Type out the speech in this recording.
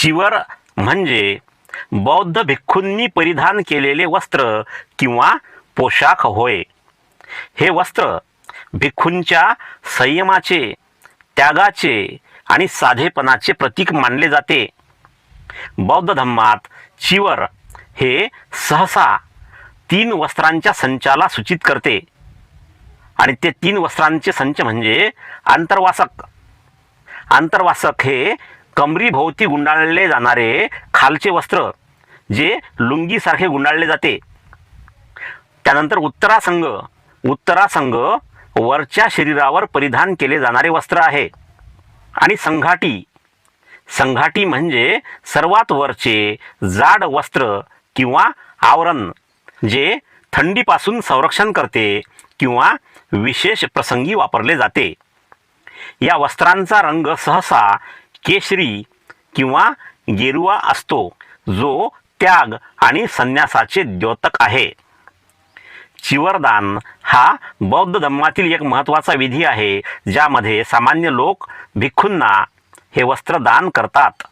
चिवर म्हणजे बौद्ध भिक्खूंनी परिधान केलेले वस्त्र किंवा पोशाख होय. हे वस्त्र भिक्खूंच्या संयमाचे त्यागाचे आणि साधेपणाचे प्रतीक मानले जाते. बौद्ध धम्मात चिवर हे सहसा तीन वस्त्रांच्या संचाला सूचित करते. आणि ते तीन वस्त्रांचे संच म्हणजे आंतरवासक. आंतरवासक हे कमरीभोवती गुंडाळले जाणारे खालचे वस्त्र जे लुंगीसारखे गुंडाळले जाते. त्यानंतर उत्तरासंग उत्तरासंग वरच्या शरीरावर परिधान केले जाणारे वस्त्र आहे. आणि संघाटी संघाटी म्हणजे सर्वात वरचे जाड वस्त्र किंवा आवरण जे थंडीपासून संरक्षण करते किंवा विशेष प्रसंगी वापरले जाते. या वस्त्रांचा रंग सहसा केशरी किंवा गेरुवा असतो जो त्याग आणि संन्यासाचे द्योतक आहे. चिवरदान हा बौद्ध धम्मातील एक महत्त्वाचा विधी आहे ज्यामध्ये सामान्य लोक भिक्खूंना हे वस्त्र दान करतात.